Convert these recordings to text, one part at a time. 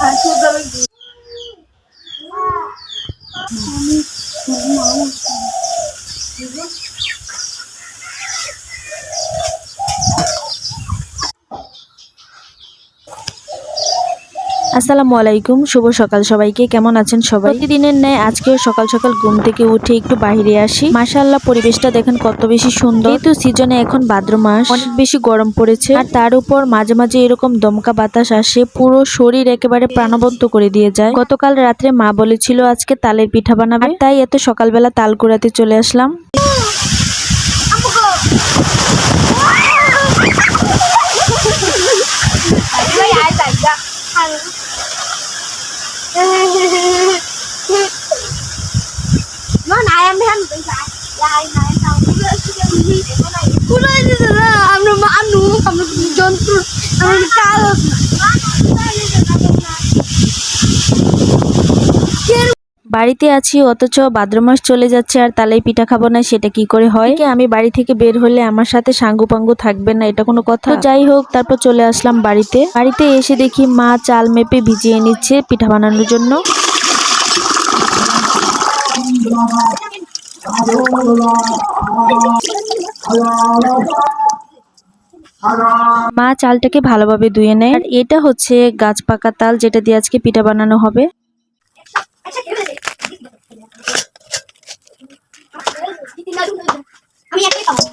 Acho que আসসালামু আলাইকুম, শুভ সকাল সবাইকে। কেমন আছেন সবাই? প্রতিদিনের ন্যায় আজকেও সকাল সকাল ঘুম থেকে উঠে একটু বাইরে আসি। মাশাআল্লাহ, পরিবেশটা দেখেন কত বেশি সুন্দর। যেহেতু সিজনে এখন ভাদ্র মাস, অনেক বেশি গরম পড়েছে। আর তার উপর মাঝে মাঝে এরকম দমকা বাতাস আসে, পুরো শরীর একেবারে প্রাণবন্ত করে দিয়ে যায়। গতকাল রাত্রে মা বলেছিল আজকে তালের পিঠা বানাবে। তাই এত সকালবেলা তাল কুড়াতে চলে আসলাম। Nó này em thấy anh bị phải Dài này sao cũng lên cái đi để có này Cũng lên như thế nào Anh mà anh đúng không Anh chân Anh cao rồi বাড়িতে আছি, অথচ ভাদ্র মাস চলে যাচ্ছে আর তালের পিঠা খাব না, সেটা কি করে হয়? আমি বাড়ি থেকে বের হলে আমার সাথে সাঙ্গু পাঙ্গু থাকবে না, এটা কোনো কথা। যাই হোক, তারপর চলে আসলাম বাড়িতে। বাড়িতে এসে দেখি মা চাল মেপে ভিজিয়ে নিচ্ছে পিঠা বানানোর জন্য। মা চালটাকে ভালোভাবে ধুয়ে নেয়। আর এটা হচ্ছে গাছ পাকা তাল, যেটা দিয়ে আজকে পিঠা বানানো হবে। আমি একটাই পাবো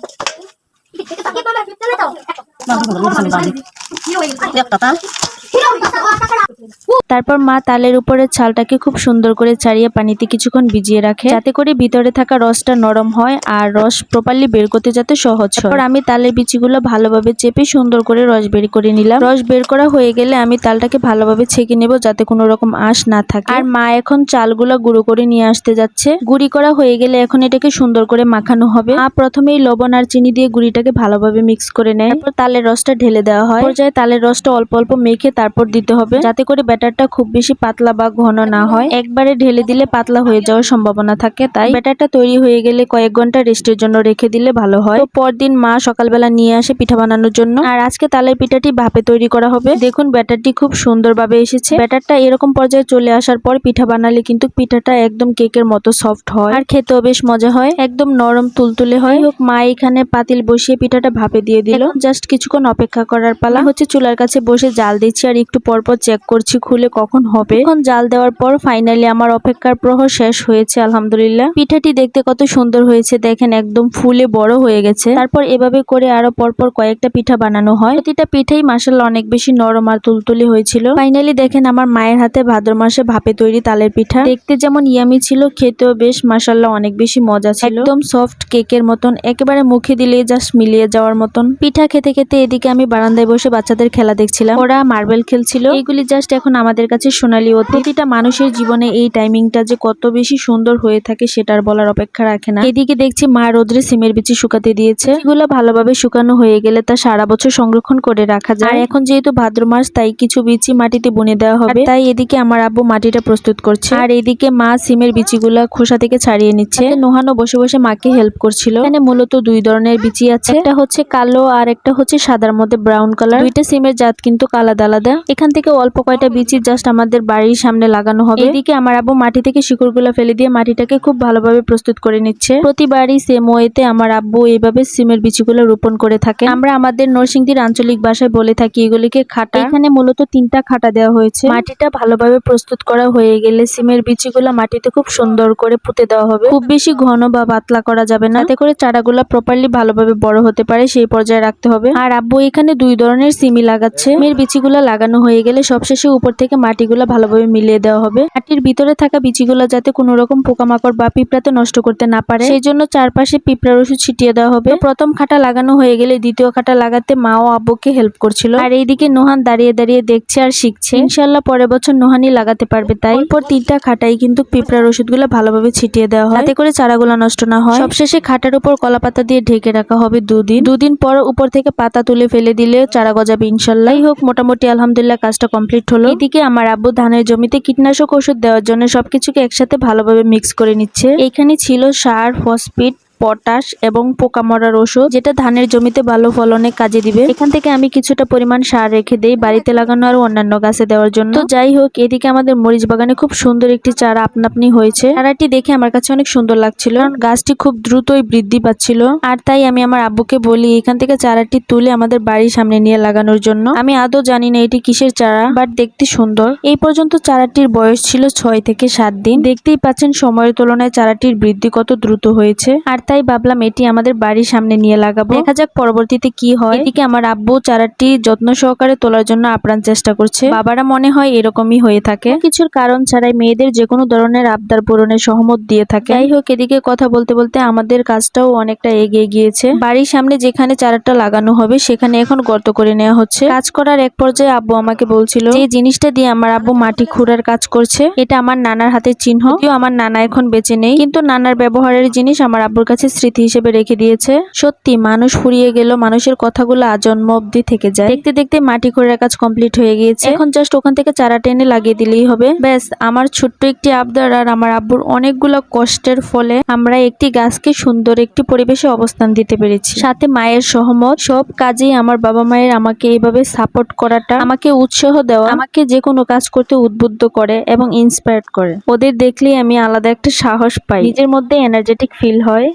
তারপর মা তালের উপরে চালটাকে খুব সুন্দর করে ছাড়িয়ে পানিতে কিছুক্ষণ ভিজিয়ে রাখে। যাতে করে ভিতরে থাকা রসটা নরম হয় আর রস প্রপারলি বের করতে যাতে সহজ হয়। আমি তালের বিচিগুলো ভালোভাবে চেপে সুন্দর করে রস বের করে নিলাম। রস বের করা হয়ে গেলে আমি তালটাকে ভালোভাবে ছেঁকে নেব যাতে কোনো রকম আঁশ না থাকে। আর মা এখন চালগুলো গুঁড়ো করে নিয়ে আসতে যাচ্ছে। গুঁড়ি করা হয়ে গেলে এখন এটাকে সুন্দর করে মাখানো হবে। মা প্রথমেই লবণ আর চিনি দিয়ে গুঁড়িটাকে ভালোভাবে মিক্স করে নেয়। তারপর তালের রসটা ঢেলে দেওয়া হয়। পর্যায়ে তালের রসটা অল্প অল্প মেখে তারপর দিতে হবে। যাতে করে ব্যাটারটা খুব বেশি পাতলা বা ঘন না হয়। একবারে ঢেলে দিলে পাতলা হয়ে যাওয়ার সম্ভাবনা থাকে, তাই ব্যাটারটা তৈরি হয়ে গেলে কয়েক ঘণ্টা রেস্টের জন্য রেখে দিলে ভালো হয়। তো পরদিন মা সকালবেলা নিয়ে আসে পিঠা বানানোর জন্য। আর আজকে তালের পিঠাটি ভাপে তৈরি করা হবে। দেখুন, ব্যাটারটি খুব সুন্দরভাবে এসেছে। ব্যাটারটা এরকম পর্যায়ে চলে আসার পর পিঠা বানালে কিন্তু পিঠাটা একদম কেকের মতো সফট হয়। আর খেতেও বেশ মজা হয়। একদম নরম তুলতুলে হয়। হোক, মা এখানে পাতিল বসিয়ে পিঠাটা ভাপে দিয়ে দিল। জাস্ট কিছুক্ষণ অপেক্ষা করার পালা। হচ্ছে চুলার কাছে বসে জাল দিচ্ছি আর একটু পরপর চেক করছি খুলে। কখন হবে? এখন জাল দেওয়ার পর ফাইনালি আমার অপেক্ষার প্রহর শেষ হয়েছে, আলহামদুলিল্লাহ। পিঠাটি দেখতে কত সুন্দর হয়েছে, দেখেন একদম ফুলে বড় হয়ে গেছে। তারপর এভাবে করে আরও পরপর কয়েকটা পিঠা বানানো হয়। প্রতিটা পিঠাই মাসাল্লাহ অনেক বেশি নরম আর তুলতুলি হয়েছিল। ফাইনালি দেখেন আমার মায়ের হাতে ভাদ্র মাসে ভাপে তৈরি তালের পিঠা। দেখতে যেমন ইয়ামি ছিল, খেতেও বেশ মাসাল্লাহ অনেক বেশি মজা ছিল। একদম সফট কেকের মতন, একেবারে মুখে দিলেই জাস্ট মিলিয়ে যাওয়ার মতন। পিঠা খেতে খেতে এদিকে আমি বারান্দায় বসে বাচ্চাদের খেলা দেখছিলাম। ওরা মার্বেল খেলছিল। এইগুলি জাস্ট এখন আমাদের কাছে সোনালি অতীত প্রতিটা মানুষের জীবনে এই টাইমিংটা যে কত বেশি সুন্দর হয়ে থাকে সেটার বলার অপেক্ষা রাখে না। এদিকে দেখছি মা রোদ্রে সিমের বিচি শুকাতে দিয়েছে। এগুলো ভালোভাবে শুকানো হয়ে গেলে তা সারা বছর সংরক্ষণ করে রাখা যায়। এখন যেহেতু ভাদ্র মাস, তাই কিছু বিচি মাটিতে বুনে দেওয়া হবে। তাই এদিকে আমার আব্বু মাটিটা প্রস্তুত করছে। আর এদিকে মা সিমের বিচিগুলা খোসা থেকে ছাড়িয়ে নিচ্ছে। নোহানো বসে বসে মাকে হেল্প করছিল। এখানে মূলত দুই ধরনের বিচি আছে। একটা হচ্ছে কালো আর একটা হচ্ছে সাদার মধ্যে ব্রাউন কালার দুইটা সিমের জাত কিন্তু আলাদা আলাদা। এখান থেকে অল্প কয়টা বিচি জাস্ট আমাদের বাড়ির সামনে লাগানো হবে। এদিকে আমার আব্বু মাটি থেকে শিকড়গুলো ফেলে দিয়ে মাটিটাকে খুব ভালোভাবে প্রস্তুত করে নিচ্ছে। প্রতিবারই সেম ওয়েতে আমার আব্বু এইভাবে সিমের বিচিগুলো রোপণ করে থাকে আমরা আমাদের নরসিংদীর আঞ্চলিক ভাষায় বলে থাকি এগুলিকে খাটা। এখানে মূলত তিনটা খাটা দেওয়া হয়েছে। মাটিটা ভালোভাবে প্রস্তুত করা হয়ে গেলে সিমের বিচিগুলো মাটিতে খুব সুন্দর করে পুঁতে দেওয়া হবে। খুব বেশি ঘন বা পাতলা করা যাবে না। এতে করে চারাগুলো প্রপারলি ভালোভাবে বড় হতে পারে সেই পর্যায়ে রাখতে হবে। আর আব্বু এখানে দুই ধরনের সিমি লাগাচ্ছে। সিমের বিচিগুলো লাগানো হয়ে গেলে সবশেষে উপর থেকে মাটিগুলো ভালোভাবে মিলিয়ে দেওয়া হবে। মাটির ভিতরে থাকা বিচিগুলো যাতে কোনো রকম পোকামাকড় বা পিঁপড়াতে নষ্ট করতে না পারে, সেই জন্য চারপাশে পিঁপড়ার ওষুধ ছিটিয়ে দেওয়া হবে। প্রথম খাটা লাগানো হয়ে গেলে দ্বিতীয় খাটা লাগাতে মা ও আব্বুকে হেল্প করছিল। আর এইদিকে নোহান দাঁড়িয়ে দাঁড়িয়ে দেখছে আর শিখছে। ইনশাল্লাহ পরের বছর নোহানি লাগাতে পারবে, তাই এরপর তিনটা খাটাই কিন্তু পিঁপড়ার ওষুধগুলো ভালোভাবে ছিটিয়ে দেওয়া হয়। যাতে করে চারাগুলো নষ্ট না হয়। সবশেষে খাটার উপর কলা পাতা দিয়ে ঢেকে রাখা হবে দুদিন। দুদিন পর উপর থেকে পাতা তুলে ফেলে দিলে চারা গজাবে ইনশাল্লাহ হোক, মোটামুটি আলহামদুলিল্লাহ কাজটা কমপ্লিট হলো। এদিকে আমার আব্বু ধানের জমিতে কীটনাশক ওষুধ দেওয়ার জন্য সবকিছুকে একসাথে ভালোভাবে মিক্স করে নিচ্ছে। এখানে ছিল সার ফসফেট পটাশ এবং পোকা মরার ওষুধ যেটা ধানের জমিতে ভালো ফলনে কাজে দিবে। এখান থেকে আমি কিছুটা পরিমাণ সার রেখে দেই, বাড়িতে লাগানো আর অন্যান্য গাছে দেওয়ার জন্য। তো যাই হোক, এদিকে আমাদের মরিচ বাগানে খুব সুন্দর একটি চারা আপনাপনি হয়েছে। চারাটি দেখে আমার কাছে অনেক সুন্দর লাগছিল। কারণ গাছটি খুব দ্রুতই বৃদ্ধি পাচ্ছিল। আর তাই আমি আমার আব্বুকে বলি, এখান থেকে চারাটি তুলে আমাদের বাড়ির সামনে নিয়ে লাগানোর জন্য। আমি আদৌ জানি না এটি কিসের চারা, বাট দেখতে সুন্দর। এই পর্যন্ত চারাটির বয়স ছিল ছয় থেকে সাত দিন। দেখতেই পাচ্ছেন, সময়ের তুলনায় চারাটির বৃদ্ধি কত দ্রুত হয়েছে। আর তাই ভাবলাম এটি আমাদের বাড়ির সামনে নিয়ে লাগাবো। দেখা যাক পরবর্তীতে কি হয়। এদিকে আমার আব্বু চারাটি যত্ন সহকারে তোলার জন্য আপ্রাণ চেষ্টা করছে। বাবারা মনে হয় এরকমই হয়ে থাকে। কিছুর কারণ ছাড়াই মেয়েদের যে কোনো ধরনের আবদার পূরণে সহমত দিয়ে থাকে। যাই হোক এদিকে কথা বলতে বলতে আমাদের কাজটাও অনেকটা এগিয়ে গিয়েছে। বাড়ির সামনে যেখানে চারাটা লাগানো হবে সেখানে এখন গর্ত করে নেওয়া হচ্ছে। কাজ করার এক পর্যায়ে আব্বু আমাকে বলছিল যে জিনিসটা দিয়ে আমার আব্বু মাটি খুঁড়ার কাজ করছে এটা আমার নানার হাতের চিহ্ন। আমার নানা এখন বেঁচে নেই কিন্তু নানার ব্যবহারের জিনিস আমার আব্বুর কাছে স্মৃতি হিসেবে রেখে দিয়েছে। সত্যি, মানুষ ফুরিয়ে গেল, মানুষের কথাগুলো আজন্ম অব্দি থেকে যায়। দেখতে দেখতে মাটি খোঁড়ার কাজ কমপ্লিট হয়ে গিয়েছে। এখন জাস্ট ওখান থেকে চারা টেনে লাগিয়ে দিলেই হবে। ব্যাস, আমার ছোট্ট একটি আবদার আর আমার আব্বুর অনেকগুলো কষ্টের ফলে আমরা একটি গাছকে সুন্দর একটি পরিবেশে অবস্থান দিতে পেরেছি। সাথে মায়ের সহমত, সব কাজেই আমার বাবা মায়ের আমাকে এইভাবে সাপোর্ট করাটা, আমাকে উৎসাহ দেওয়া, আমাকে যে কোনো কাজ করতে উদ্বুদ্ধ করে এবং ইন্সপায়ার করে। ওদের দেখলেই আমি আলাদা একটা সাহস পাই। নিজের মধ্যে এনার্জেটিক ফিল হয়।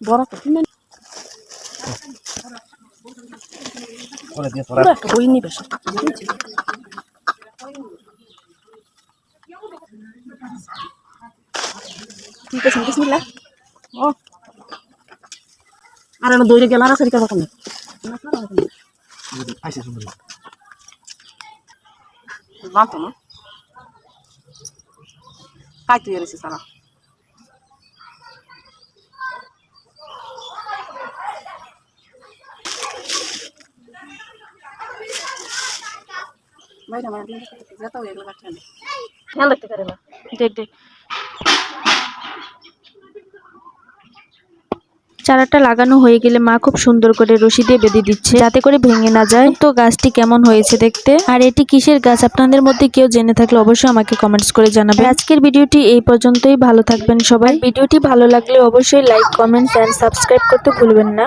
বড় তো একটা বই নিবে সব। ঠিক আছে বিসমিল্লাহ। ও। আর না দৌড়ে গেল আর সারি কাজ করতে আইসে সুন্দর না। কাই তুই এসেছিস সারা বাইরে আমার যেতে এগুলো কাটতে খেয়াল রাখতে পারে না দেখ দেখ চারাটা লাগানো হয়ে গেলে মা খুব সুন্দর করে রশি দিয়ে বেঁধে দিচ্ছে। যাতে করে ভেঙে না যায়। তো গাছটি কেমন হয়েছে দেখতে? আর এটি কিসের গাছ? আপনাদের মধ্যে কেউ জেনে থাকলে অবশ্যই আমাকে কমেন্টস করে জানাবেন। আজকের ভিডিওটি এই পর্যন্তই। ভালো থাকবেন সবাই। ভিডিওটি ভালো লাগলে অবশ্যই লাইক কমেন্টস এন্ড সাবস্ক্রাইব করতে ভুলবেন না।